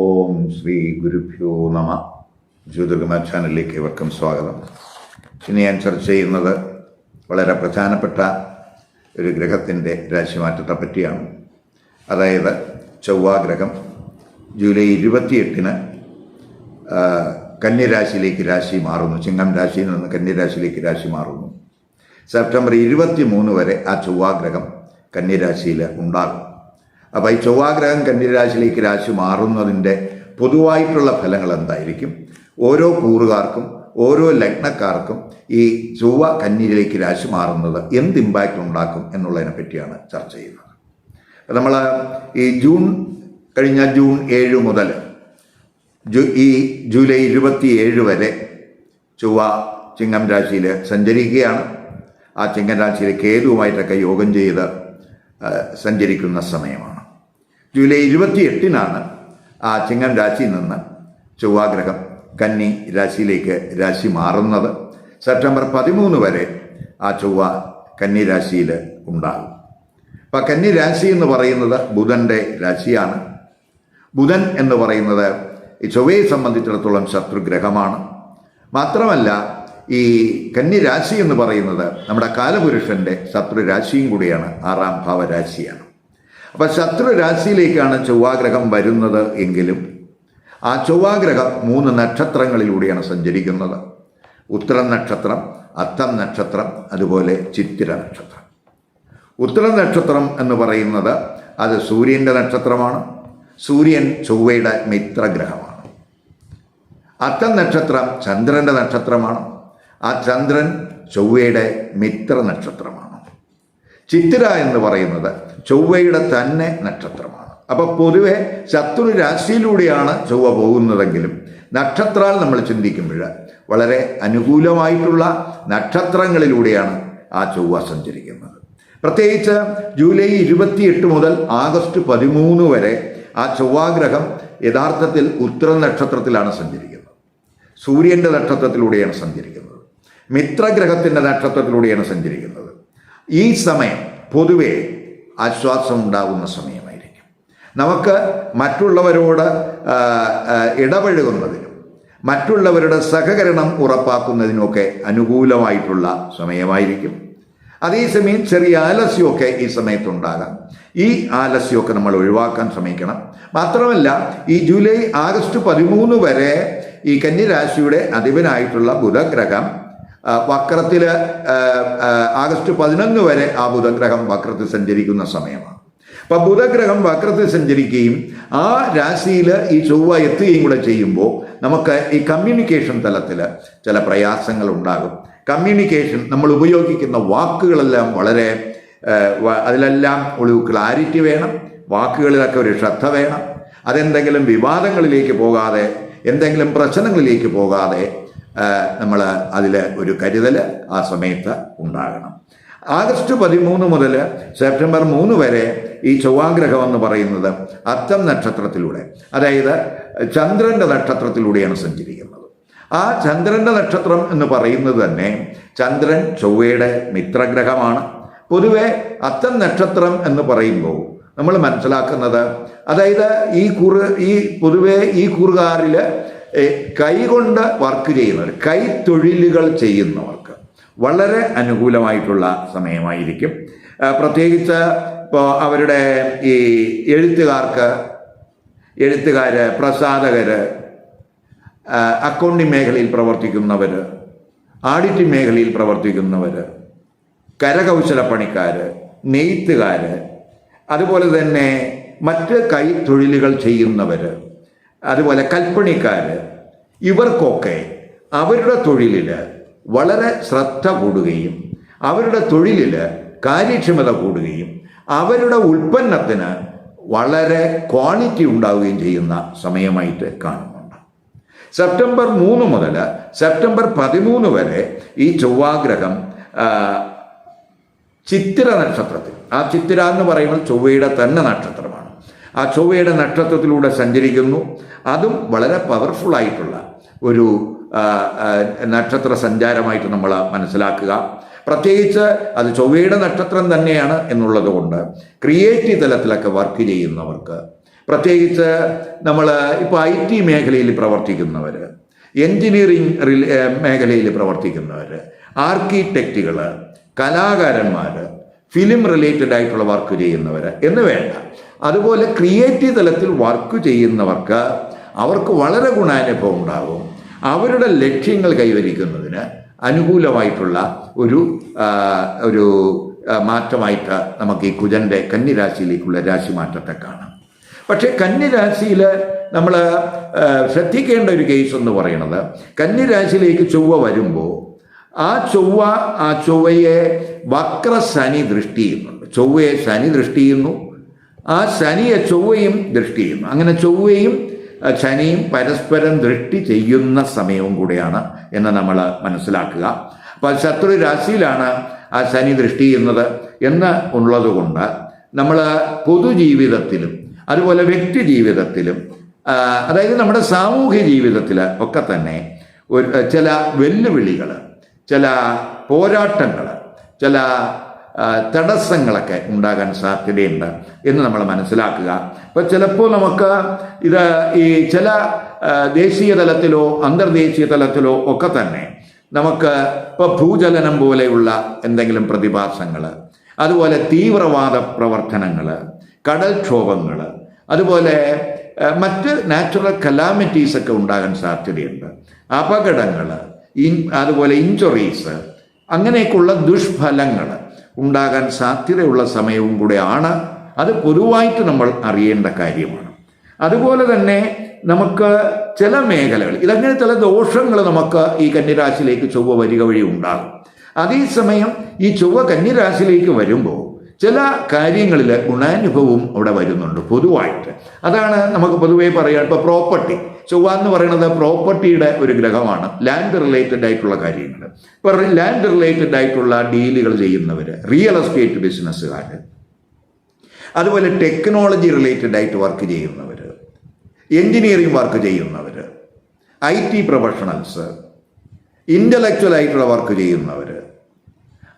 ഓം ശ്രീ ഗുരുഭ്യോ നമ. ജ്യോതിർഗമ ചാനലിലേക്ക് ഏവർക്കും സ്വാഗതം. ഇനി ഞാൻ ചർച്ച ചെയ്യുന്നത് വളരെ പ്രധാനപ്പെട്ട ഒരു ഗ്രഹത്തിന്റെ രാശിമാറ്റത്തെ പറ്റിയാണ്. അതായത് ചൊവ്വാഗ്രഹം ജൂലൈ ഇരുപത്തിയെട്ടിന് കന്യരാശിയിലേക്ക് രാശി മാറുന്നു. ചിങ്ങം രാശിയിൽ നിന്ന് കന്യരാശിയിലേക്ക് രാശി മാറുന്നു. സെപ്റ്റംബർ ഇരുപത്തി മൂന്ന് വരെ ആ ചൊവ്വാഗ്രഹം കന്യരാശിയിൽ ഉണ്ടാകും. അപ്പോൾ ഈ ചൊവ്വാഗ്രഹം കന്യരാശിയിലേക്ക് രാശി മാറുന്നതിന്റെ പൊതുവായിട്ടുള്ള ഫലങ്ങൾ എന്തായിരിക്കും? ഓരോ കൂറുകാർക്കും ഓരോ ലഗ്നക്കാർക്കും ഈ ചൊവ്വ കന്യയിലേക്ക് രാശി മാറുന്നത് എന്ത് ഇമ്പാക്റ്റ് ഉണ്ടാക്കും എന്നുള്ളതിനെ പറ്റിയാണ് ചർച്ച ചെയ്യുന്നത്. അപ്പം നമ്മൾ ഈ ജൂൺ കഴിഞ്ഞ ജൂൺ ഏഴ് മുതൽ ജു ഈ ജൂലൈ ഇരുപത്തി ഏഴ് വരെ ചൊവ്വ ചിങ്ങം രാശിയിൽ സഞ്ചരിക്കുകയാണ്. ആ ചിങ്ങം രാശിയിൽ കേതുവുമായിട്ടൊക്കെ യോഗം ചെയ്ത് സഞ്ചരിക്കുന്ന സമയമാണ്. ജൂലൈ ഇരുപത്തി എട്ടിനാണ് ആ ചിങ്ങം രാശിയിൽ നിന്ന് ചൊവ്വാഗ്രഹം കന്നി രാശിയിലേക്ക് രാശി മാറുന്നത്. സെപ്റ്റംബർ പതിമൂന്ന് വരെ ആ ചൊവ്വ കന്നി രാശിയിൽ ഉണ്ടാകും. അപ്പം കന്നി രാശി എന്ന് പറയുന്നത് ബുധന്റെ രാശിയാണ്. ബുധൻ എന്ന് പറയുന്നത് ഈ ചൊവ്വയെ സംബന്ധിച്ചിടത്തോളം ശത്രുഗ്രഹമാണ്. മാത്രമല്ല ഈ കന്നി രാശി എന്ന് പറയുന്നത് നമ്മുടെ കാലപുരുഷന്റെ ശത്രുരാശിയും കൂടിയാണ് ആറാം ഭാവരാശിയാണ്. അപ്പം ശത്രു രാശിയിലേക്കാണ് ചൊവ്വാഗ്രഹം വരുന്നത് എങ്കിലും ആ ചൊവ്വാഗ്രഹം മൂന്ന് നക്ഷത്രങ്ങളിലൂടെയാണ് സഞ്ചരിക്കുന്നത്. ഉത്തരം നക്ഷത്രം അത്തം നക്ഷത്രം അതുപോലെ ചിത്തിര നക്ഷത്രം. ഉത്തര നക്ഷത്രം എന്ന് പറയുന്നത് അത് സൂര്യന്റെ നക്ഷത്രമാണ്. സൂര്യൻ ചൊവ്വയുടെ മിത്രഗ്രഹമാണ്. അത്തം നക്ഷത്രം ചന്ദ്രന്റെ നക്ഷത്രമാണ്. ആ ചന്ദ്രൻ ചൊവ്വയുടെ മിത്ര നക്ഷത്രമാണ്. ചിത്തിര എന്ന് പറയുന്നത് ചൊവ്വയുടെ തന്നെ നക്ഷത്രമാണ്. അപ്പൊ പൊതുവെ ശത്രു രാശിയിലൂടെയാണ് ചൊവ്വ പോകുന്നതെങ്കിലും നക്ഷത്രാൽ നമ്മൾ ചിന്തിക്കുമ്പോൾ വളരെ അനുകൂലമായിട്ടുള്ള നക്ഷത്രങ്ങളിലൂടെയാണ് ആ ചൊവ്വ സഞ്ചരിക്കുന്നത്. പ്രത്യേകിച്ച് ജൂലൈ ഇരുപത്തിയെട്ട് മുതൽ ആഗസ്റ്റ് പതിമൂന്ന് വരെ ആ ചൊവ്വാഗ്രഹം യഥാർത്ഥത്തിൽ ഉത്തര നക്ഷത്രത്തിലാണ് സഞ്ചരിക്കുന്നത്. സൂര്യന്റെ നക്ഷത്രത്തിലൂടെയാണ് സഞ്ചരിക്കുന്നത്. മിത്രഗ്രഹത്തിന്റെ നക്ഷത്രത്തിലൂടെയാണ് സഞ്ചരിക്കുന്നത്. ഈ സമയം പൊതുവെ ആശ്വാസം ഉണ്ടാകുന്ന സമയമായിരിക്കും. നമുക്ക് മറ്റുള്ളവരോട് ഇടപഴകുന്നതിനും മറ്റുള്ളവരുടെ സഹകരണം ഉറപ്പാക്കുന്നതിനുമൊക്കെ അനുകൂലമായിട്ടുള്ള സമയമായിരിക്കും. അതേസമയം ചെറിയ ആലസ്യമൊക്കെ ഈ സമയത്തുണ്ടാകാം. ഈ ആലസ്യമൊക്കെ നമ്മൾ ഒഴിവാക്കാൻ ശ്രമിക്കണം. മാത്രമല്ല ഈ ജൂലൈ ആഗസ്റ്റ് പതിമൂന്ന് വരെ ഈ കന്യരാശിയുടെ അധിപനായിട്ടുള്ള ബുധഗ്രഹം വക്രത്തിൽ ആഗസ്റ്റ് പതിനൊന്ന് വരെ ആ ബുധഗ്രഹം വക്രത്തിൽ സഞ്ചരിക്കുന്ന സമയമാണ്. അപ്പൊ ബുധഗ്രഹം വക്രത്തിൽ സഞ്ചരിക്കുകയും ആ രാശിയിൽ ഈ ചൊവ്വ എത്തുകയും കൂടെ ചെയ്യുമ്പോൾ നമുക്ക് ഈ കമ്മ്യൂണിക്കേഷൻ തലത്തിൽ ചില പ്രയാസങ്ങൾ ഉണ്ടാകും. കമ്മ്യൂണിക്കേഷൻ നമ്മൾ ഉപയോഗിക്കുന്ന വാക്കുകളെല്ലാം വളരെ അതിലെല്ലാം ഒരു ക്ലാരിറ്റി വേണം വാക്കുകളിലൊക്കെ ഒരു ശ്രദ്ധ വേണം. അതെന്തെങ്കിലും വിവാദങ്ങളിലേക്ക് പോകാതെ എന്തെങ്കിലും പ്രശ്നങ്ങളിലേക്ക് പോകാതെ നമ്മൾ അതിൽ ഒരു കരുതൽ ആ സമയത്ത് ഉണ്ടാകണം. ആഗസ്റ്റ് പതിമൂന്ന് മുതൽ സെപ്റ്റംബർ മൂന്ന് വരെ ഈ ചൊവ്വാഗ്രഹം എന്ന് പറയുന്നത് അത്തം നക്ഷത്രത്തിലൂടെ അതായത് ചന്ദ്രന്റെ നക്ഷത്രത്തിലൂടെയാണ് സഞ്ചരിക്കുന്നത്. ആ ചന്ദ്രന്റെ നക്ഷത്രം എന്ന് പറയുന്നത് തന്നെ ചന്ദ്രൻ ചൊവ്വയുടെ മിത്രഗ്രഹമാണ്. പൊതുവെ അത്തം നക്ഷത്രം എന്ന് പറയുമ്പോൾ നമ്മൾ മനസ്സിലാക്കുന്നത് അതായത് ഈ കുറു ഈ പൊതുവെ ഈ കുറുകാരിൽ കൈകൊണ്ട് വർക്ക് ചെയ്യുന്നവർ കൈത്തൊഴിലുകൾ ചെയ്യുന്നവർക്ക് വളരെ അനുകൂലമായിട്ടുള്ള സമയമായിരിക്കും. പ്രത്യേകിച്ച് ഇപ്പോൾ അവരുടെ ഈ എഴുത്തുകാർക്ക് എഴുത്തുകാർ പ്രസാധകർ അക്കൗണ്ടിംഗ് മേഖലയിൽ പ്രവർത്തിക്കുന്നവർ ആഡിറ്റിംഗ് മേഖലയിൽ പ്രവർത്തിക്കുന്നവർ കരകൗശല പണിക്കാർ നെയ്ത്തുകാർ അതുപോലെ തന്നെ മറ്റ് കൈത്തൊഴിലുകൾ ചെയ്യുന്നവർ അതുപോലെ കൽപ്പണിക്കാർ ഇവർക്കൊക്കെ അവരുടെ തൊഴിലിൽ വളരെ ശ്രദ്ധ കൂടുകയും അവരുടെ തൊഴിലിൽ കാര്യക്ഷമത കൂടുകയും അവരുടെ ഉൽപ്പന്നത്തിന് വളരെ ക്വാളിറ്റി ഉണ്ടാവുകയും ചെയ്യുന്ന സമയമായിട്ട് കാണുന്നുണ്ട്. സെപ്റ്റംബർ മൂന്ന് മുതൽ സെപ്റ്റംബർ പതിമൂന്ന് വരെ ഈ ചൊവ്വാഗ്രഹം ചിത്തിര നക്ഷത്രത്തിൽ. ആ ചിത്തിര എന്ന് പറയുന്നത് ചൊവ്വയുടെ തന്നെ നക്ഷത്രമാണ്. ആ ചൊവ്വയുടെ നക്ഷത്രത്തിലൂടെ സഞ്ചരിക്കുന്നു. അതും വളരെ പവർഫുൾ ആയിട്ടുള്ള ഒരു നക്ഷത്ര സഞ്ചാരമായിട്ട് നമ്മൾ മനസ്സിലാക്കുക. പ്രത്യേകിച്ച് അത് ചൊവ്വയുടെ നക്ഷത്രം തന്നെയാണ് എന്നുള്ളത് കൊണ്ട് ക്രിയേറ്റീവ് തലത്തിലൊക്കെ വർക്ക് ചെയ്യുന്നവർക്ക് പ്രത്യേകിച്ച് നമ്മൾ ഇപ്പോൾ ഐ ടി മേഖലയിൽ പ്രവർത്തിക്കുന്നവർ എൻജിനീയറിംഗ് മേഖലയിൽ പ്രവർത്തിക്കുന്നവർ ആർക്കിടെക്റ്റുകൾ കലാകാരന്മാർ ഫിലിം റിലേറ്റഡ് ആയിട്ടുള്ള വർക്ക് ചെയ്യുന്നവർ എന്ന് വേണ്ട. അതുപോലെ ക്രിയേറ്റീവ് തലത്തിൽ വർക്ക് ചെയ്യുന്നവർക്ക് അവർക്ക് വളരെ ഗുണാനുഭവം ഉണ്ടാകും. അവരുടെ ലക്ഷ്യങ്ങൾ കൈവരിക്കുന്നതിന് അനുകൂലമായിട്ടുള്ള ഒരു ഒരു മാറ്റമായിട്ട് നമുക്ക് ഈ കുജന്റെ കന്നിരാശിയിലേക്കുള്ള രാശിമാറ്റത്തെ കാണാം. പക്ഷേ കന്നിരാശിയിൽ നമ്മൾ ശ്രദ്ധിക്കേണ്ട ഒരു കേസ് എന്ന് പറയുന്നത് കന്നിരാശിയിലേക്ക് ചൊവ്വ വരുമ്പോൾ ആ ചൊവ്വ ആ ചൊവ്വയെ വക്ര ശനി ദൃഷ്ടി ചൊവ്വയെ ശനി ദൃഷ്ടി ചെയ്യുന്നു ആ ശനിയെ ചൊവ്വയും ദൃഷ്ടിയും അങ്ങനെ ചൊവ്വയും ശനിയും പരസ്പരം ദൃഷ്ടി ചെയ്യുന്ന സമയവും കൂടെയാണ് എന്ന് നമ്മൾ മനസ്സിലാക്കുക. അപ്പോൾ ശത്രു രാശിയിലാണ് ആ ശനി ദൃഷ്ടി ചെയ്യുന്നത് എന്ന് ഉള്ളതുകൊണ്ട് നമ്മൾ പൊതുജീവിതത്തിലും അതുപോലെ വ്യക്തി ജീവിതത്തിലും അതായത് നമ്മുടെ സാമൂഹ്യ ജീവിതത്തിൽ ഒക്കെ തന്നെ ഒരു ചില വെല്ലുവിളികൾ ചില പോരാട്ടങ്ങൾ ചില തടസ്സങ്ങളൊക്കെ ഉണ്ടാകാൻ സാധ്യതയുണ്ട് എന്ന് നമ്മൾ മനസ്സിലാക്കുക. അപ്പോൾ ചിലപ്പോൾ നമുക്ക് ഇത് ഈ ചില ദേശീയ തലത്തിലോ അന്തർദേശീയ തലത്തിലോ ഒക്കെ തന്നെ നമുക്ക് ഇപ്പോൾ ഭൂചലനം പോലെയുള്ള എന്തെങ്കിലും പ്രതിഭാസങ്ങൾ അതുപോലെ തീവ്രവാദ പ്രവർത്തനങ്ങൾ കടൽക്ഷോഭങ്ങൾ അതുപോലെ മറ്റ് നാച്ചുറൽ കലാമിറ്റീസ് ഒക്കെ ഉണ്ടാകാൻ സാധ്യതയുണ്ട്. അപകടങ്ങൾ അതുപോലെ ഇഞ്ചുറീസ് അങ്ങനെയൊക്കെയുള്ള ദുഷ്ഫലങ്ങൾ ഉണ്ടാകാൻ സാധ്യതയുള്ള സമയവും കൂടെയാണ് അത് പൊതുവായിട്ട് നമ്മൾ അറിയേണ്ട കാര്യമാണ്. അതുപോലെ തന്നെ നമുക്ക് ചില മേഖലകൾ ഇതങ്ങനെ ചില ദോഷങ്ങൾ നമുക്ക് ഈ കന്യരാശിയിലേക്ക് ചൊവ്വ വരിക വഴി ഉണ്ടാകും. അതേസമയം ഈ ചൊവ്വ കന്യരാശിയിലേക്ക് വരുമ്പോൾ ചില കാര്യങ്ങളിൽ ഗുണാനുഭവവും അവിടെ വരുന്നുണ്ട് പൊതുവായിട്ട്. അതാണ് നമുക്ക് പൊതുവേ പറയാം ഇപ്പോൾ പ്രോപ്പർട്ടി ചൊവ്വ എന്ന് പറയുന്നത് പ്രോപ്പർട്ടിയുടെ ഒരു ഗ്രഹമാണ്. ലാൻഡ് റിലേറ്റഡ് ആയിട്ടുള്ള കാര്യങ്ങൾ ഇപ്പോൾ ലാൻഡ് റിലേറ്റഡ് ആയിട്ടുള്ള ഡീലുകൾ ചെയ്യുന്നവർ റിയൽ എസ്റ്റേറ്റ് ബിസിനസ്സുകാർ അതുപോലെ ടെക്നോളജി റിലേറ്റഡ് ആയിട്ട് വർക്ക് ചെയ്യുന്നവർ എൻജിനീയറിംഗ് വർക്ക് ചെയ്യുന്നവർ ഐ ടി പ്രൊഫഷണൽസ് ഇന്റലക്ച്വൽ ആയിട്ടുള്ള വർക്ക് ചെയ്യുന്നവർ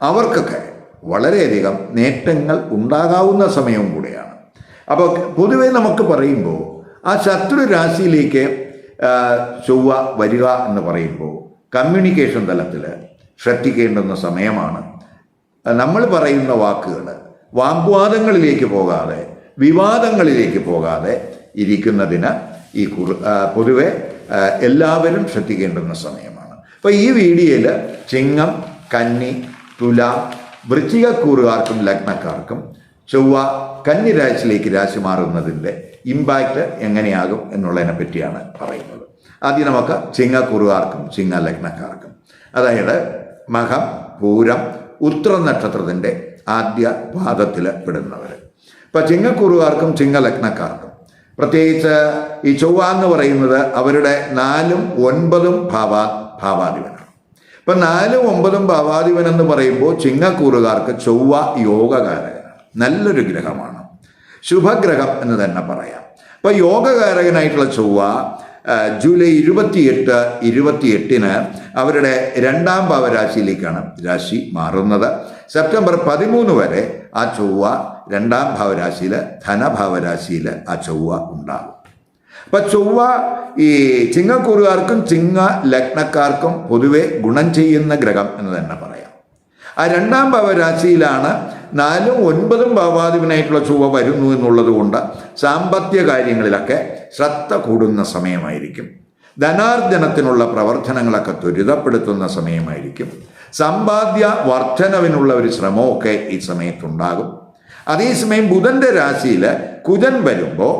അവർക്കൊക്കെ വളരെയധികം നേട്ടങ്ങൾ ഉണ്ടാകാവുന്ന സമയവും കൂടെയാണ്. അപ്പോൾ പൊതുവേ നമുക്ക് പറയുമ്പോൾ ആ ശത്രു രാശിയിലേക്ക് ചൊവ്വ വരിക എന്ന് പറയുമ്പോൾ കമ്മ്യൂണിക്കേഷൻ തലത്തിൽ ശ്രദ്ധിക്കേണ്ടുന്ന സമയമാണ്. നമ്മൾ പറയുന്ന വാക്കുകൾ വാഗ്വാദങ്ങളിലേക്ക് പോകാതെ വിവാദങ്ങളിലേക്ക് പോകാതെ ഇരിക്കുന്നതിന് ഈ കുറു പൊതുവെ എല്ലാവരും ശ്രദ്ധിക്കേണ്ടുന്ന സമയമാണ്. അപ്പോൾ ഈ വീഡിയോയിൽ ചിങ്ങം കന്നി തുല വൃശ്ചികക്കൂറുകാർക്കും ലഗ്നക്കാർക്കും ചൊവ്വ കന്നിരാശിയിലേക്ക് രാശി മാറുന്നതിന്റെ ഇമ്പാക്റ്റ് എങ്ങനെയാകും എന്നുള്ളതിനെ പറ്റിയാണ് പറയുന്നത്. ആദ്യം നമുക്ക് ചിങ്ങക്കൂറുകാർക്കും ചിങ്ങ ലഗ്നക്കാർക്കും അതായത് മഹം പൂരം ഉത്ര നക്ഷത്രത്തിന്റെ ആദ്യ പാദത്തിൽ പെടുന്നവർ ഇപ്പം ചിങ്ങക്കൂറുകാർക്കും ചിങ്ങലഗ്നക്കാർക്കും പ്രത്യേകിച്ച് ഈ ചൊവ്വ എന്ന് പറയുന്നത് അവരുടെ നാലും ഒൻപതും ഭാവാ ഭാവാധിപനാണ്. ഇപ്പം നാലും ഒമ്പതും ഭാവാധിപൻ എന്ന് പറയുമ്പോൾ ചിങ്ങക്കൂറുകാർക്ക് ചൊവ്വ യോഗകാരകനാണ് നല്ലൊരു ഗ്രഹമാണ്. ശുഭഗ്രഹം എന്ന് തന്നെ പറയാം. അപ്പൊ യോഗകാരകനായിട്ടുള്ള ചൊവ്വ ജൂലൈ ഇരുപത്തിയെട്ട് ഇരുപത്തിയെട്ടിന് അവരുടെ രണ്ടാം ഭാവരാശിയിലേക്കാണ് രാശി മാറുന്നത്. സെപ്റ്റംബർ പതിമൂന്ന് വരെ ആ ചൊവ്വ രണ്ടാം ഭാവരാശിയിൽ ധനഭാവരാശിയിൽ ആ ചൊവ്വ ഉണ്ടാകും. അപ്പൊ ചൊവ്വ ഈ ചിങ്ങക്കൂറുകാർക്കും ചിങ്ങ ലഗ്നക്കാർക്കും പൊതുവെ ഗുണം ചെയ്യുന്ന ഗ്രഹം എന്ന് തന്നെ പറയാം. ആ രണ്ടാം ഭവരാശിയിലാണ് നാലും ഒൻപതും ഭാവാധിപനായിട്ടുള്ള ചൊവ്വ വരുന്നു എന്നുള്ളത് കൊണ്ട് സാമ്പത്തിക കാര്യങ്ങളിലൊക്കെ ശ്രദ്ധ കൂടുന്ന സമയമായിരിക്കും. ധനാർജനത്തിനുള്ള പ്രവർത്തനങ്ങളൊക്കെ ത്വരിതപ്പെടുത്തുന്ന സമയമായിരിക്കും. സമ്പാദ്യ വർധനവിനുള്ള ഒരു ശ്രമമൊക്കെ ഈ സമയത്തുണ്ടാകും. അതേസമയം ബുധന്റെ രാശിയിൽ കുജൻ വരുമ്പോൾ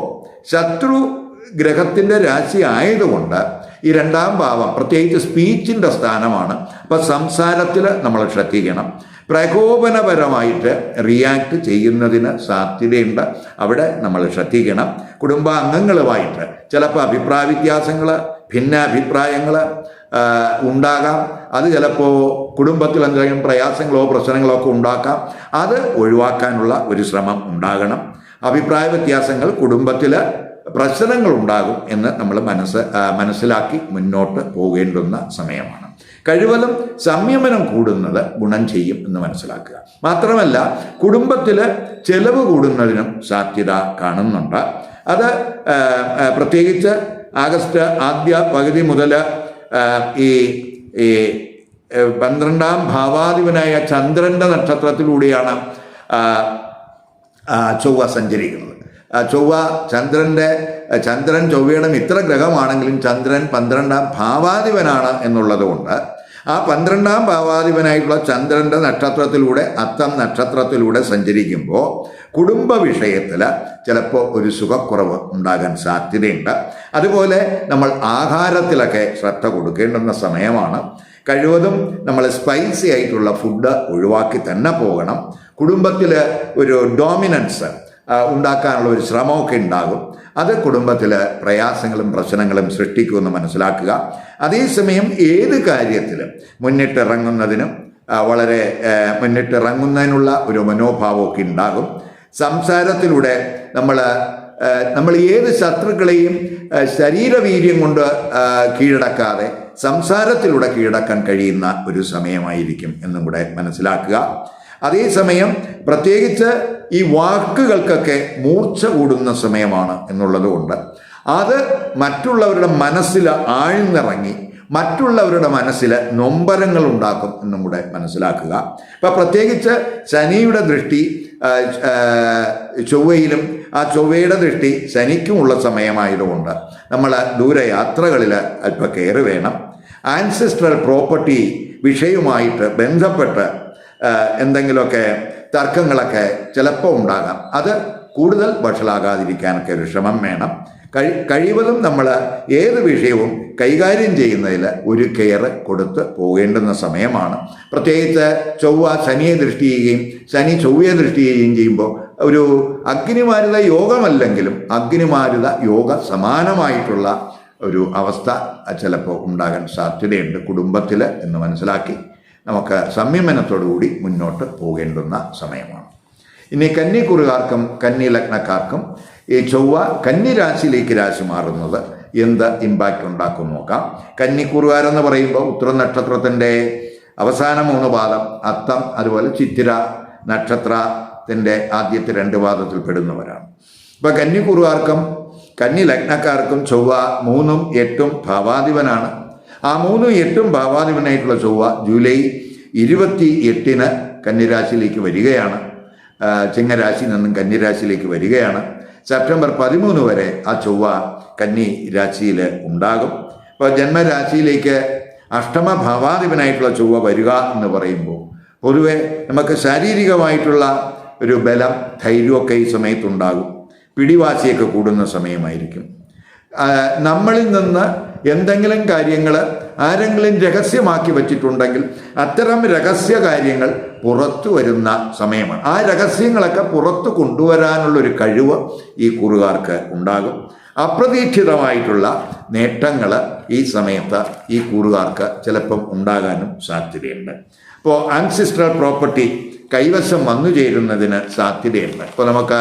ശത്രു ഗ്രഹത്തിന്റെ രാശി ആയതുകൊണ്ട് ഈ രണ്ടാം ഭാവം പ്രത്യേകിച്ച് സ്പീച്ചിന്റെ സ്ഥാനമാണ്. അപ്പം സംസാരത്തിൽ നമ്മൾ ശ്രദ്ധിക്കണം. പ്രകോപനപരമായിട്ട് റിയാക്ട് ചെയ്യുന്നതിന് സാധ്യതയുണ്ട്. അവിടെ നമ്മൾ ശ്രദ്ധിക്കണം. കുടുംബാംഗങ്ങളുമായിട്ട് ചിലപ്പോൾ അഭിപ്രായ വ്യത്യാസങ്ങൾ ഭിന്നാഭിപ്രായങ്ങൾ ഉണ്ടാകാം. അത് ചിലപ്പോൾ കുടുംബത്തിൽ എന്തെങ്കിലും പ്രയാസങ്ങളോ പ്രശ്നങ്ങളോ ഒക്കെ ഉണ്ടാക്കാം. അത് ഒഴിവാക്കാനുള്ള ഒരു ശ്രമം ഉണ്ടാകണം. അഭിപ്രായ വ്യത്യാസങ്ങൾ കുടുംബത്തിൽ പ്രശ്നങ്ങൾ ഉണ്ടാകും എന്ന് നമ്മൾ മനസ്സ് മനസ്സിലാക്കി മുന്നോട്ട് പോകേണ്ടുന്ന സമയമാണ്. കഴിവതും സംയമനം കൂടുന്നത് ഗുണം ചെയ്യും എന്ന് മനസ്സിലാക്കുക. മാത്രമല്ല കുടുംബത്തിൽ ചെലവ് കൂടുന്നതിനും സാധ്യത കാണുന്നുണ്ട്. അത് പ്രത്യേകിച്ച് ആഗസ്റ്റ് ആദ്യ പകുതി മുതൽ ഈ ഈ പന്ത്രണ്ടാം ഭാവാധിപനായ ചന്ദ്രന്റെ നക്ഷത്രത്തിലൂടെയാണ് ചൊവ്വ സഞ്ചരിക്കുന്നത്. ചൊവ്വ ചന്ദ്രന്റെ ചന്ദ്രൻ ചൊവ്വയുടെ മിത്രഗ്രഹമാണെങ്കിലും ചന്ദ്രൻ പന്ത്രണ്ടാം ഭാവാധിപനാണ് എന്നുള്ളതുകൊണ്ട് ആ പന്ത്രണ്ടാം ഭാവാധിപനായിട്ടുള്ള ചന്ദ്രന്റെ നക്ഷത്രത്തിലൂടെ അത്തം നക്ഷത്രത്തിലൂടെ സഞ്ചരിക്കുമ്പോൾ കുടുംബ വിഷയത്തിൽ ചിലപ്പോൾ ഒരു സുഖക്കുറവ് ഉണ്ടാകാൻ സാധ്യതയുണ്ട്. അതുപോലെ നമ്മൾ ആഹാരത്തിലൊക്കെ ശ്രദ്ധ കൊടുക്കേണ്ടുന്ന സമയമാണ്. കഴിവതും നമ്മൾ സ്പൈസി ആയിട്ടുള്ള ഫുഡ് ഒഴിവാക്കി തന്നെ പോകണം. കുടുംബത്തിൽ ഒരു ഡോമിനൻസ് ഉണ്ടാക്കാനുള്ള ഒരു ശ്രമമൊക്കെ ഉണ്ടാകും. അത് കുടുംബത്തിൽ പ്രയാസങ്ങളും പ്രശ്നങ്ങളും സൃഷ്ടിക്കുമെന്ന് മനസ്സിലാക്കുക. അതേസമയം ഏത് കാര്യത്തിലും മുന്നിട്ടിറങ്ങുന്നതിനും വളരെ മുന്നിട്ടിറങ്ങുന്നതിനുള്ള ഒരു മനോഭാവമൊക്കെ ഉണ്ടാകും. സംസാരത്തിലൂടെ നമ്മൾ നമ്മൾ ഏത് ശത്രുക്കളെയും ശരീരവീര്യം കൊണ്ട് കീഴടക്കാതെ സംസാരത്തിലൂടെ കീഴടക്കാൻ കഴിയുന്ന ഒരു സമയമായിരിക്കും എന്നും കൂടെ മനസ്സിലാക്കുക. അതേസമയം പ്രത്യേകിച്ച് ഈ വാക്കുകൾക്കൊക്കെ മൂർച്ച കൂടുന്ന സമയമാണ് എന്നുള്ളതുകൊണ്ട് അത് മറ്റുള്ളവരുടെ മനസ്സിൽ ആഴ്ന്നിറങ്ങി മറ്റുള്ളവരുടെ മനസ്സിൽ നൊമ്പരങ്ങൾ ഉണ്ടാക്കും എന്നും കൂടെ മനസ്സിലാക്കുക. ഇപ്പം പ്രത്യേകിച്ച് ശനിയുടെ ദൃഷ്ടി ചൊവ്വയിലും ആ ചൊവ്വയുടെ ദൃഷ്ടി ശനിക്കുമുള്ള സമയമായതുകൊണ്ട് നമ്മൾ ദൂരയാത്രകളിൽ അല്പം കയറി വേണം. ആൻസിസ്ട്രൽ പ്രോപ്പർട്ടി വിഷയവുമായിട്ട് ബന്ധപ്പെട്ട് എന്തെങ്കിലുമൊക്കെ തർക്കങ്ങളൊക്കെ ചിലപ്പോൾ ഉണ്ടാകാം. അത് കൂടുതൽ വഷളാകാതിരിക്കാനൊക്കെ ഒരു ശ്രമം വേണം. കഴി കഴിവതും നമ്മൾ ഏത് വിഷയവും കൈകാര്യം ചെയ്യുന്നതിൽ ഒരു കെയർ കൊടുത്ത് പോകേണ്ടുന്ന സമയമാണ്. പ്രത്യേകിച്ച് ചൊവ്വ ശനിയെ ദൃഷ്ടി ചെയ്യുകയും ശനി ചൊവ്വയെ ദൃഷ്ടി ചെയ്യുകയും ചെയ്യുമ്പോൾ ഒരു അഗ്നിമാരുത യോഗമല്ലെങ്കിലും അഗ്നിമാരുത യോഗ സമാനമായിട്ടുള്ള ഒരു അവസ്ഥ ചിലപ്പോൾ ഉണ്ടാകാൻ സാധ്യതയുണ്ട് കുടുംബത്തിൽ എന്ന് മനസ്സിലാക്കി. നമുക്ക് സംയമനത്തോടുകൂടി മുന്നോട്ട് പോകേണ്ടുന്ന സമയമാണ്. ഇനി കന്നി കന്നിക്കുറുകാർക്കും കന്നി ലഗ്നക്കാർക്കും ഈ ചൊവ്വ കന്നി രാശിയിലേക്ക് രാശി മാറുന്നത് എന്ത് ഇമ്പാക്റ്റ് ഉണ്ടാക്കും നോക്കാം. കന്നി കന്നിക്കുറുകാരെന്ന് പറയുമ്പോൾ ഉത്തര നക്ഷത്രത്തിന്റെ അവസാന മൂന്ന് പാദം അത്തം അതുപോലെ ചിത്തിര നക്ഷത്രത്തിന്റെ ആദ്യത്തെ രണ്ട് പാദത്തിൽ പെടുന്നവരാണ് ഇപ്പം കന്നിക്കുറുകാർക്കും കന്നി ലഗ്നക്കാർക്കും ചൊവ്വ മൂന്നും എട്ടും ഭാവാധിപനാണ്. ആ മൂന്നും എട്ടും ഭാവാധിപനായിട്ടുള്ള ചൊവ്വ ജൂലൈ ഇരുപത്തി എട്ടിന് കന്യരാശിയിലേക്ക് വരികയാണ് ചിങ്ങരാശിയിൽ നിന്നും കന്യരാശിയിലേക്ക് വരികയാണ്. സെപ്റ്റംബർ പതിമൂന്ന് വരെ ആ ചൊവ്വ കന്നി രാശിയിൽ ഉണ്ടാകും. അപ്പോൾ ജന്മരാശിയിലേക്ക് അഷ്ടമ ഭാവാധിപനായിട്ടുള്ള ചൊവ്വ വരിക എന്ന് പറയുമ്പോൾ പൊതുവെ നമുക്ക് ശാരീരികമായിട്ടുള്ള ഒരു ബലം ധൈര്യമൊക്കെ ഈ സമയത്തുണ്ടാകും. പിടിവാശിയൊക്കെ കൂടുന്ന സമയമായിരിക്കും. നമ്മളിൽ നിന്ന് എന്തെങ്കിലും കാര്യങ്ങൾ ആരെങ്കിലും രഹസ്യമാക്കി വച്ചിട്ടുണ്ടെങ്കിൽ അത്തരം രഹസ്യ കാര്യങ്ങൾ പുറത്തു വരുന്ന സമയമാണ്. ആ രഹസ്യങ്ങളൊക്കെ പുറത്തു കൊണ്ടുവരാനുള്ള ഒരു കഴിവ് ഈ കുറുകാർക്ക് ഉണ്ടാകും. അപ്രതീക്ഷിതമായിട്ടുള്ള നേട്ടങ്ങൾ ഈ സമയത്ത് ഈ കൂറുകാർക്ക് ചിലപ്പം ഉണ്ടാകാനും സാധ്യതയുണ്ട്. അപ്പോൾ ആൻസിസ്ട്രൽ പ്രോപ്പർട്ടി കൈവശം വന്നു ചേരുന്നതിന് സാധ്യതയുണ്ട്. ഇപ്പോൾ നമുക്ക്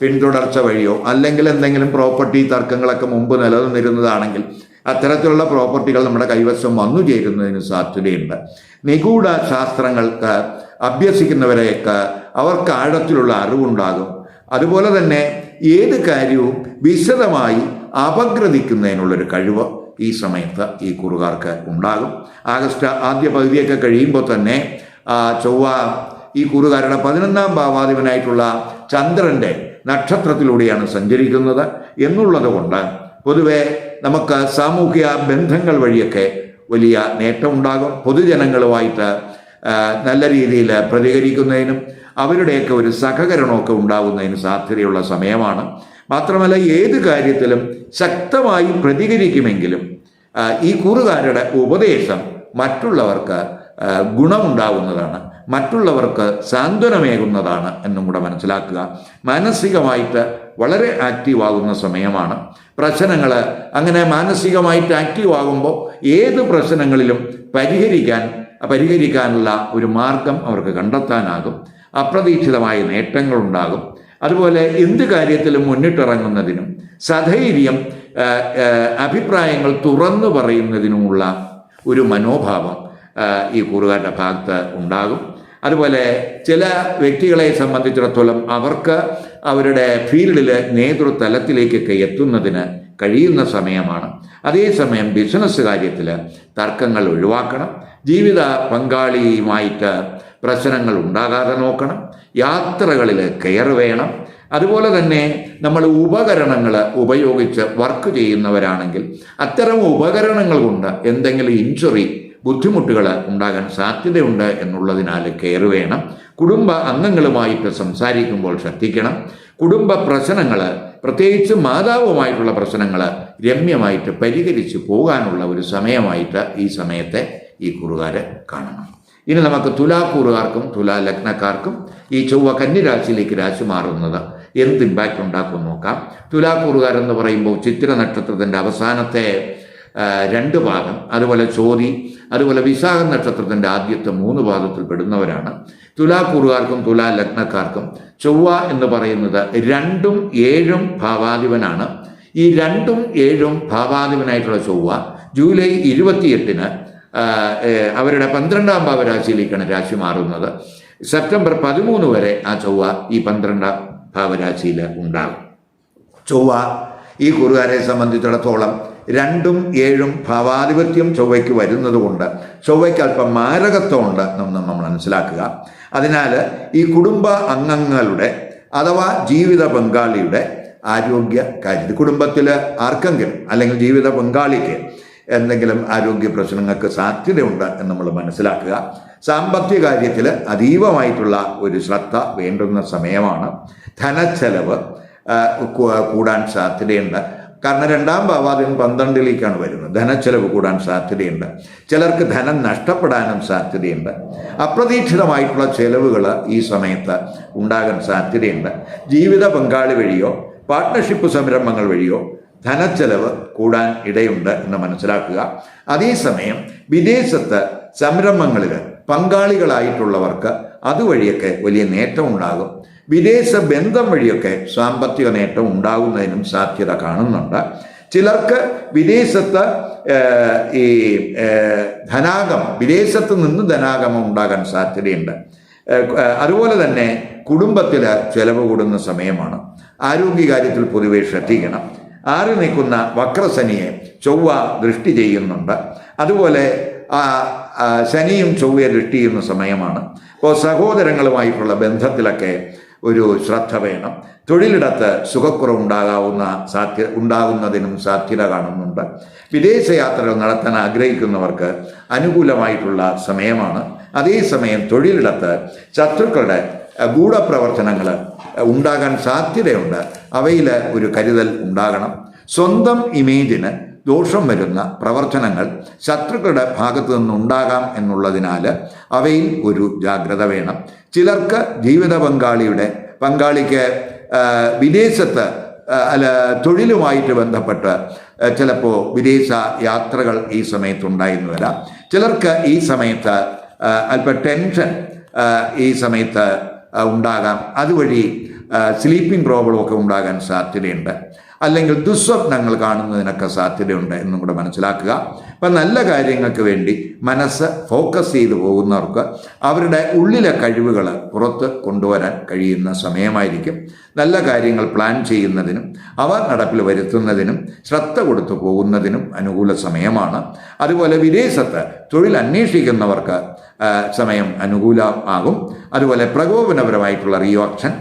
പിന്തുടർച്ച വഴിയോ അല്ലെങ്കിൽ എന്തെങ്കിലും പ്രോപ്പർട്ടി തർക്കങ്ങളൊക്കെ മുമ്പ് നിലനിന്നിരുന്നതാണെങ്കിൽ അത്തരത്തിലുള്ള പ്രോപ്പർട്ടികൾ നമ്മുടെ കൈവശം വന്നു ചേരുന്നതിന് സാധ്യതയുണ്ട്. നിഗൂഢ ശാസ്ത്രങ്ങൾക്ക് അഭ്യസിക്കുന്നവരെയൊക്കെ അവർക്ക് ആഴത്തിലുള്ള അറിവുണ്ടാകും. അതുപോലെ തന്നെ ഏത് കാര്യവും വിശദമായി അപഗ്രഥിക്കുന്നതിനുള്ളൊരു കഴിവ് ഈ സമയത്ത് ഈ കുറുകാർക്ക് ഉണ്ടാകും. ആഗസ്റ്റ് ആദ്യ പകുതിയൊക്കെ കഴിയുമ്പോൾ തന്നെ ചൊവ്വ ഈ കുറുകാരുടെ പതിനൊന്നാം ഭാവാധിപനായിട്ടുള്ള ചന്ദ്രന്റെ നക്ഷത്രത്തിലൂടെയാണ് സഞ്ചരിക്കുന്നത് എന്നുള്ളത് കൊണ്ട് പൊതുവെ നമുക്ക് സാമൂഹിക ബന്ധങ്ങൾ വഴിയൊക്കെ വലിയ നേട്ടമുണ്ടാകും. പൊതുജനങ്ങളുമായിട്ട് നല്ല രീതിയിൽ പ്രതികരിക്കുന്നതിനും അവരുടെയൊക്കെ ഒരു സഹകരണമൊക്കെ ഉണ്ടാകുന്നതിന് സാധ്യതയുള്ള സമയമാണ്. മാത്രമല്ല ഏത് കാര്യത്തിലും ശക്തമായി പ്രതികരിക്കുമെങ്കിലും ഈ കൂറുകാരുടെ ഉപദേശം മറ്റുള്ളവർക്ക് ഗുണമുണ്ടാവുന്നതാണ് മറ്റുള്ളവർക്ക് സാന്ത്വനമേകുന്നതാണ് എന്നും കൂടെ മനസ്സിലാക്കുക. മാനസികമായിട്ട് വളരെ ആക്റ്റീവാകുന്ന സമയമാണ്. പ്രശ്നങ്ങൾ അങ്ങനെ മാനസികമായിട്ട് ആക്റ്റീവ് ആകുമ്പോൾ ഏത് പ്രശ്നങ്ങളിലും പരിഹരിക്കാൻ പരിഹരിക്കാനുള്ള ഒരു മാർഗം അവർക്ക് കണ്ടെത്താനാകും. അപ്രതീക്ഷിതമായ നേട്ടങ്ങളുണ്ടാകും. അതുപോലെ എന്ത് കാര്യത്തിലും മുന്നിട്ടിറങ്ങുന്നതിനും സധൈര്യം അഭിപ്രായങ്ങൾ തുറന്നു പറയുന്നതിനുമുള്ള ഒരു മനോഭാവം ഈ കൂറുകാരുടെ ഭാഗത്ത് ഉണ്ടാകും. അതുപോലെ ചില വ്യക്തികളെ സംബന്ധിച്ചിടത്തോളം അവർക്ക് അവരുടെ ഫീൽഡിൽ നേതൃതലത്തിലേക്കൊക്കെ എത്തുന്നതിന് കഴിയുന്ന സമയമാണ്. അതേസമയം ബിസിനസ് കാര്യത്തിൽ തർക്കങ്ങൾ ഒഴിവാക്കണം. ജീവിത പങ്കാളിയുമായിട്ട് പ്രശ്നങ്ങൾ ഉണ്ടാകാതെ നോക്കണം. യാത്രകളിൽ കെയർ വേണം. അതുപോലെ തന്നെ നമ്മൾ ഉപകരണങ്ങൾ ഉപയോഗിച്ച് വർക്ക് ചെയ്യുന്നവരാണെങ്കിൽ അത്തരം ഉപകരണങ്ങൾ കൊണ്ട് എന്തെങ്കിലും ഇഞ്ചുറി ബുദ്ധിമുട്ടുകൾ ഉണ്ടാകാൻ സാധ്യതയുണ്ട് എന്നുള്ളതിനാൽ കെയർ വേണം. കുടുംബ അംഗങ്ങളുമായിട്ട് സംസാരിക്കുമ്പോൾ ശ്രദ്ധിക്കണം. കുടുംബ പ്രശ്നങ്ങൾ പ്രത്യേകിച്ച് മാതാവുമായിട്ടുള്ള പ്രശ്നങ്ങൾ രമ്യമായിട്ട് പരിഹരിച്ച് പോകാനുള്ള ഒരു സമയമായിട്ട് ഈ സമയത്തെ ഈ കുറുകാർ കാണണം. ഇനി നമുക്ക് തുലാക്കൂറുകാർക്കും തുലാ ലഗ്നക്കാർക്കും ഈ ചൊവ്വ കന്നിരാശിയിലേക്ക് രാശി മാറുന്നത് എന്ത് ഇമ്പാക്റ്റ് ഉണ്ടാക്കും നോക്കാം. തുലാക്കൂറുകാരെന്ന് പറയുമ്പോൾ ചിത്ര നക്ഷത്രത്തിന്റെ അവസാനത്തെ രണ്ട് ഭാഗം അതുപോലെ ചോതി അതുപോലെ വിശാഖ നക്ഷത്രത്തിന്റെ ആദ്യത്തെ മൂന്ന് പാദത്തിൽ പെടുന്നവരാണ്. തുലാക്കൂറുകാർക്കും തുലാ ലഗ്നക്കാർക്കും ചൊവ്വ എന്ന് പറയുന്നത് രണ്ടും ഏഴും ഭാവാധിപനാണ്. ഈ രണ്ടും ഏഴും ഭാവാധിപനായിട്ടുള്ള ചൊവ്വ ജൂലൈ ഇരുപത്തിയെട്ടിന് അവരുടെ പന്ത്രണ്ടാം ഭാവരാശിയിലേക്കാണ് രാശി മാറുന്നത്. സെപ്റ്റംബർ പതിമൂന്ന് വരെ ആ ചൊവ്വ ഈ പന്ത്രണ്ടാം ഭാവരാശിയിൽ ഉണ്ടാകും. ചൊവ്വ ഈ കുറുകാരെ സംബന്ധിച്ചിടത്തോളം രണ്ടും ഏഴും ഭാവാധിപത്യം ചൊവ്വയ്ക്ക് വരുന്നതുകൊണ്ട് ചൊവ്വയ്ക്ക് അല്പം മാരകത്വമുണ്ട് എന്ന് നമ്മൾ മനസ്സിലാക്കുക. അതിനാൽ ഈ കുടുംബ അംഗങ്ങളുടെ അഥവാ ജീവിത പങ്കാളിയുടെ ആരോഗ്യ കാര്യത്തിൽ കുടുംബത്തിൽ ആർക്കെങ്കിലും അല്ലെങ്കിൽ ജീവിത പങ്കാളിക്ക് എന്തെങ്കിലും ആരോഗ്യ പ്രശ്നങ്ങൾക്ക് സാധ്യതയുണ്ട് എന്ന് നമ്മൾ മനസ്സിലാക്കുക. സാമ്പത്തിക കാര്യത്തിൽ അതീവമായിട്ടുള്ള ഒരു ശ്രദ്ധ വേണ്ടുന്ന സമയമാണ്. ധനച്ചെലവ് കൂടാൻ സാധ്യതയുണ്ട്. കാരണം രണ്ടാം ഭാവാദിൻ പന്ത്രണ്ടിലേക്കാണ് വരുന്നത്. ധനച്ചെലവ് കൂടാൻ സാധ്യതയുണ്ട്. ചിലർക്ക് ധനം നഷ്ടപ്പെടാനും സാധ്യതയുണ്ട്. അപ്രതീക്ഷിതമായിട്ടുള്ള ചെലവുകൾ ഈ സമയത്ത് ഉണ്ടാകാൻ സാധ്യതയുണ്ട്. ജീവിത പങ്കാളി വഴിയോ പാർട്ട്ണർഷിപ്പ് സംരംഭങ്ങൾ വഴിയോ ധനച്ചെലവ് കൂടാൻ ഇടയുണ്ട് എന്ന് മനസ്സിലാക്കുക. അതേസമയം വിദേശത്ത് സംരംഭങ്ങളിൽ പങ്കാളികളായിട്ടുള്ളവർക്ക് അതുവഴിയൊക്കെ വലിയ നേട്ടം ഉണ്ടാകും. വിദേശ ബന്ധം വഴിയൊക്കെ സാമ്പത്തിക നേട്ടം ഉണ്ടാകുന്നതിനും സാധ്യത കാണുന്നുണ്ട്. ചിലർക്ക് വിദേശത്ത് ഈ ധനാഗമം വിദേശത്ത് നിന്ന് ധനാഗമം ഉണ്ടാകാൻ സാധ്യതയുണ്ട്. അതുപോലെ തന്നെ കുടുംബത്തിൽ ചെലവ് കൂടുന്ന സമയമാണ്. ആരോഗ്യകാര്യത്തിൽ പൊതുവെ ശ്രദ്ധിക്കണം. ആറി നിൽക്കുന്ന വക്രശനിയെ ചൊവ്വ ദൃഷ്ടി ചെയ്യുന്നുണ്ട്. അതുപോലെ ശനിയും ചൊവ്വയെ ദൃഷ്ടി ചെയ്യുന്ന സമയമാണ്. അപ്പോൾ സഹോദരങ്ങളുമായിട്ടുള്ള ബന്ധത്തിലൊക്കെ ഒരു ശ്രദ്ധ വേണം. തൊഴിലിടത്ത് സുഖക്കുറവുണ്ടാകാവുന്ന സാധ്യ ഉണ്ടാകുന്നതിനും സാധ്യത കാണുന്നുണ്ട്. വിദേശയാത്രകൾ നടത്താൻ ആഗ്രഹിക്കുന്നവർക്ക് അനുകൂലമായിട്ടുള്ള സമയമാണ്. അതേസമയം തൊഴിലിടത്ത് ശത്രുക്കളുടെ ഗൂഢപ്രവർത്തനങ്ങൾ ഉണ്ടാകാൻ സാധ്യതയുണ്ട്. അവയിൽ ഒരു കരുതൽ ഉണ്ടാകണം. സ്വന്തം ഇമേജിന് ദോഷം വരുന്ന പ്രവർത്തനങ്ങൾ ശത്രുക്കളുടെ ഭാഗത്തു നിന്നുണ്ടാകാം എന്നുള്ളതിനാൽ അവയിൽ ഒരു ജാഗ്രത വേണം. ചിലർക്ക് ജീവിത പങ്കാളിയുടെ പങ്കാളിക്ക് വിദേശത്ത് അല്ല തൊഴിലുമായിട്ട് ബന്ധപ്പെട്ട് ചിലപ്പോൾ വിദേശ യാത്രകൾ ഈ സമയത്ത് ഉണ്ടായിരുന്നു വരാം. ചിലർക്ക് ഈ സമയത്ത് അല്പ ടെൻഷൻ ഈ സമയത്ത് ഉണ്ടാകാം. അതുവഴി സ്ലീപ്പിംഗ് പ്രോബ്ലമൊക്കെ ഉണ്ടാകാൻ സാധ്യതയുണ്ട്. അല്ലെങ്കിൽ ദുസ്വപ്നങ്ങൾ കാണുന്നതിനൊക്കെ സാധ്യതയുണ്ട് എന്നും കൂടെ മനസ്സിലാക്കുക. അപ്പം നല്ല കാര്യങ്ങൾക്ക് വേണ്ടി മനസ്സ് ഫോക്കസ് ചെയ്തു പോകുന്നവർക്ക് അവരുടെ ഉള്ളിലെ കഴിവുകൾ പുറത്ത് കൊണ്ടുവരാൻ കഴിയുന്ന സമയമായിരിക്കും. നല്ല കാര്യങ്ങൾ പ്ലാൻ ചെയ്യുന്നതിനും അവ നടപ്പിൽ വരുത്തുന്നതിനും ശ്രദ്ധ കൊടുത്തു പോകുന്നതിനും അനുകൂല സമയമാണ്. അതുപോലെ വിദേശത്ത് തൊഴിൽ അന്വേഷിക്കുന്നവർക്ക് സമയം അനുകൂലമാകും. അതുപോലെ പ്രകോപനപരമായിട്ടുള്ള റിയാക്ഷൻ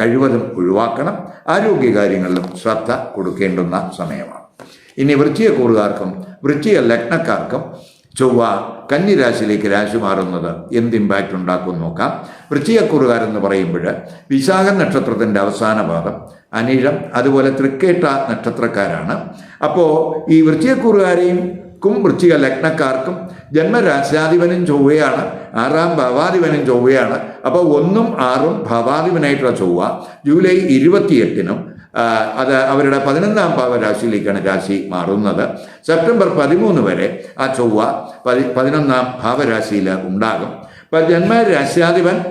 കഴിവതും ഒഴിവാക്കണം. ആരോഗ്യകാര്യങ്ങളിലും ശ്രദ്ധ കൊടുക്കേണ്ടുന്ന സമയമാണ്. ഇനി വൃശ്ചിക കൂറുകാർക്കും വൃശ്ചിക ലഗ്നക്കാർക്കും ചൊവ്വ കന്നിരാശിയിലേക്ക് രാശി മാറുന്നത് എന്ത് ഇമ്പാക്റ്റ് ഉണ്ടാക്കും നോക്കാം. വൃശ്ചികക്കുറുകാരെന്ന് പറയുമ്പോൾ വിശാഖ നക്ഷത്രത്തിന്റെ അവസാന പാദം അനിഴം അതുപോലെ തൃക്കേട്ട നക്ഷത്രക്കാരാണ്. അപ്പോൾ ഈ വൃശ്ചികക്കുറുകാരെയും ക്കും വൃശ്ചിക ലഗ്നക്കാർക്കും ജന്മരാശാധിപനും ചൊവ്വയാണ് ആറാം ഭാവാധിപനും ചൊവ്വയാണ്. അപ്പോൾ ഒന്നും ആറും ഭാവാധിപനായിട്ടുള്ള ചൊവ്വ. ജൂലൈ ഇരുപത്തിയെട്ടിനും അത് അവരുടെ പതിനൊന്നാം ഭാവരാശിയിലേക്കാണ് രാശി മാറുന്നത്. സെപ്റ്റംബർ പതിമൂന്ന് വരെ ആ ചൊവ്വ പതി പതിനൊന്നാം ഭാവരാശിയിൽ ഉണ്ടാകും. ഇപ്പം ജന്മരാശ്യാധിപൻ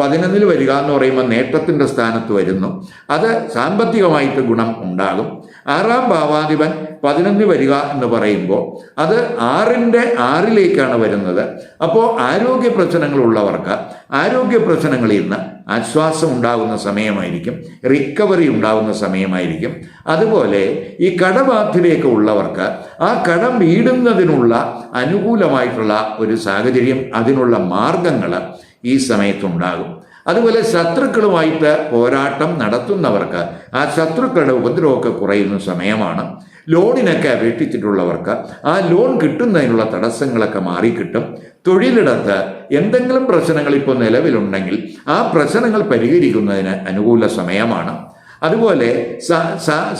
പതിനൊന്നിൽ വരിക എന്ന് പറയുമ്പോൾ നേട്ടത്തിന്റെ സ്ഥാനത്ത് വരുന്നു. അത് സാമ്പത്തികമായിട്ട് ഗുണം ഉണ്ടാകും. ആറാം ഭാവാധിപൻ പതിനൊന്ന് വരിക എന്ന് പറയുമ്പോൾ അത് ആറിന്റെ ആറിലേക്കാണ് വരുന്നത്. അപ്പോൾ ആരോഗ്യ പ്രശ്നങ്ങളുള്ളവർക്ക് ആരോഗ്യ പ്രശ്നങ്ങളിൽ നിന്ന് ആശ്വാസം ഉണ്ടാകുന്ന സമയമായിരിക്കും റിക്കവറി ഉണ്ടാകുന്ന സമയമായിരിക്കും. അതുപോലെ ഈ കടബാധ്യതയൊക്കെ ഉള്ളവർക്ക് ആ കടം വീടുന്നതിനുള്ള അനുകൂലമായിട്ടുള്ള ഒരു സാഹചര്യം അതിനുള്ള മാർഗങ്ങൾ ഈ സമയത്തുണ്ടാകും. അതുപോലെ ശത്രുക്കളുമായിട്ട് പോരാട്ടം നടത്തുന്നവർക്ക് ആ ശത്രുക്കളുടെ ഉപദ്രവമൊക്കെ കുറയുന്ന സമയമാണ്. ലോണിനൊക്കെ അപേക്ഷിച്ചിട്ടുള്ളവർക്ക് ആ ലോൺ കിട്ടുന്നതിനുള്ള തടസ്സങ്ങളൊക്കെ മാറിക്കിട്ടും. തൊഴിലിടത്ത് എന്തെങ്കിലും പ്രശ്നങ്ങൾ ഇപ്പോൾ നിലവിലുണ്ടെങ്കിൽ ആ പ്രശ്നങ്ങൾ പരിഹരിക്കുന്നതിന് അനുകൂല സമയമാണ്. അതുപോലെ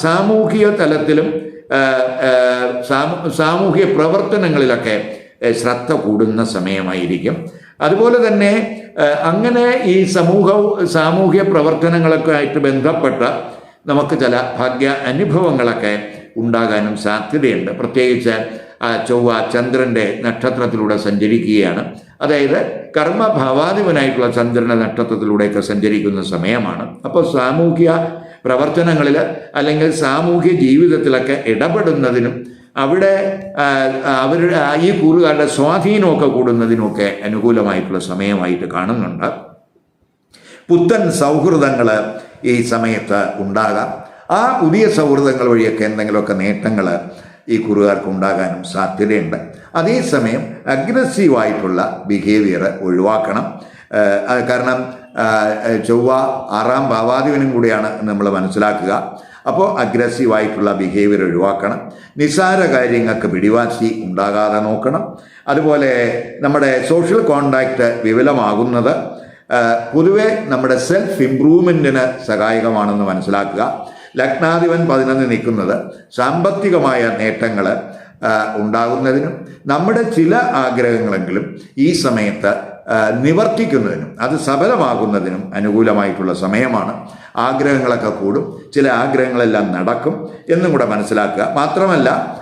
സാമൂഹിക തലത്തിലും സാമൂഹിക പ്രവർത്തനങ്ങളിലൊക്കെ ശ്രദ്ധ കൂടുന്ന സമയമായിരിക്കും. അതുപോലെ തന്നെ അങ്ങനെ ഈ സമൂഹ സാമൂഹ്യ പ്രവർത്തനങ്ങളൊക്കെ ആയിട്ട് ബന്ധപ്പെട്ട നമുക്ക് ചില ഭാഗ്യ അനുഭവങ്ങളൊക്കെ ഉണ്ടാകാനും സാധ്യതയുണ്ട്. പ്രത്യേകിച്ച് ആ ചൊവ്വ ചന്ദ്രന്റെ നക്ഷത്രത്തിലൂടെ സഞ്ചരിക്കുകയാണ്. അതായത് കർമ്മഭാവാധിപനായിട്ടുള്ള ചന്ദ്രന്റെ നക്ഷത്രത്തിലൂടെയൊക്കെ സഞ്ചരിക്കുന്ന സമയമാണ്. അപ്പോൾ സാമൂഹ്യ പ്രവർത്തനങ്ങളിൽ അല്ലെങ്കിൽ സാമൂഹ്യ ജീവിതത്തിലൊക്കെ ഇടപെടുന്നതിനും അവിടെ അവരുടെ ഈ കൂറുകാരുടെ സ്വാധീനമൊക്കെ കൂടുന്നതിനൊക്കെ അനുകൂലമായിട്ടുള്ള സമയമായിട്ട് കാണുന്നുണ്ട്. പുത്തൻ സൗഹൃദങ്ങൾ ഈ സമയത്ത് ഉണ്ടാകാം. ആ പുതിയ സൗഹൃദങ്ങൾ വഴിയൊക്കെ എന്തെങ്കിലുമൊക്കെ നേട്ടങ്ങൾ ഈ കുറുകാർക്ക് ഉണ്ടാകാനും സാധ്യതയുണ്ട്. അതേസമയം അഗ്രസീവായിട്ടുള്ള ബിഹേവിയർ ഒഴിവാക്കണം. കാരണം ചൊവ്വ ആറാം ഭാവാധിപനും കൂടിയാണ് നമ്മൾ മനസ്സിലാക്കുക. അപ്പോൾ അഗ്രസീവായിട്ടുള്ള ബിഹേവിയർ ഒഴിവാക്കണം. നിസ്സാര കാര്യങ്ങൾക്ക് പിടിവാശി ഉണ്ടാകാതെ നോക്കണം. അതുപോലെ നമ്മുടെ സോഷ്യൽ കോണ്ടാക്റ്റ് വിപുലമാകുന്നത് പൊതുവെ നമ്മുടെ സെൽഫ് ഇംപ്രൂവ്മെന്റിന് സഹായകമാണെന്ന് മനസ്സിലാക്കുക. ലഗ്നാധിപൻ പതിനൊന്ന് നിൽക്കുന്നത് സാമ്പത്തികമായ നേട്ടങ്ങൾ ഉണ്ടാകുന്നതിനും നമ്മുടെ ചില ആഗ്രഹങ്ങളെങ്കിലും ഈ സമയത്ത് നിവർത്തിക്കുന്നതിനും അത് സഫലമാകുന്നതിനും അനുകൂലമായിട്ടുള്ള സമയമാണ്. ആഗ്രഹങ്ങളൊക്കെ കൂടും. ചില ആഗ്രഹങ്ങളെല്ലാം നടക്കും എന്നും കൂടെ മനസ്സിലാക്കുക. മാത്രമല്ല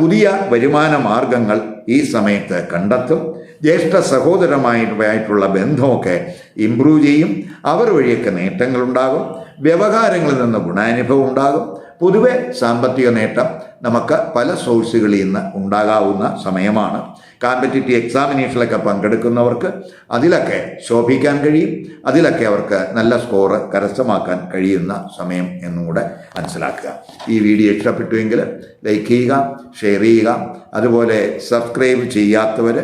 പുതിയ വരുമാന മാർഗങ്ങൾ ഈ സമയത്ത് കണ്ടെത്തും. ജ്യേഷ്ഠ സഹോദരമായിട്ടുള്ള ബന്ധമൊക്കെ ഇമ്പ്രൂവ് ചെയ്യും. അവർ വഴിയൊക്കെ നേട്ടങ്ങളുണ്ടാകും വ്യവഹാരങ്ങളിൽ നിന്ന് ഗുണാനുഭവം ഉണ്ടാകും. പൊതുവെ സാമ്പത്തിക നേട്ടം നമുക്ക് പല സോഴ്സുകളിൽ നിന്ന് ഉണ്ടാകാവുന്ന സമയമാണ്. കാമ്പറ്റേറ്റീവ് എക്സാമിനേഷനിലൊക്കെ പങ്കെടുക്കുന്നവർക്ക് അതിലൊക്കെ ശോഭിക്കാൻ കഴിയും. അതിലൊക്കെ അവർക്ക് നല്ല സ്കോർ കരസ്ഥമാക്കാൻ കഴിയുന്ന സമയം എന്നും കൂടെ മനസ്സിലാക്കുക. ഈ വീഡിയോ ഇഷ്ടപ്പെട്ടുവെങ്കിൽ ലൈക്ക് ചെയ്യുക ഷെയർ ചെയ്യുക. അതുപോലെ സബ്സ്ക്രൈബ് ചെയ്യാത്തവർ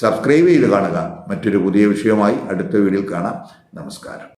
സബ്സ്ക്രൈബ് ചെയ്ത് കാണുക. മറ്റൊരു പുതിയ വിഷയവുമായി അടുത്ത വീഡിയോയിൽ കാണാം. നമസ്കാരം.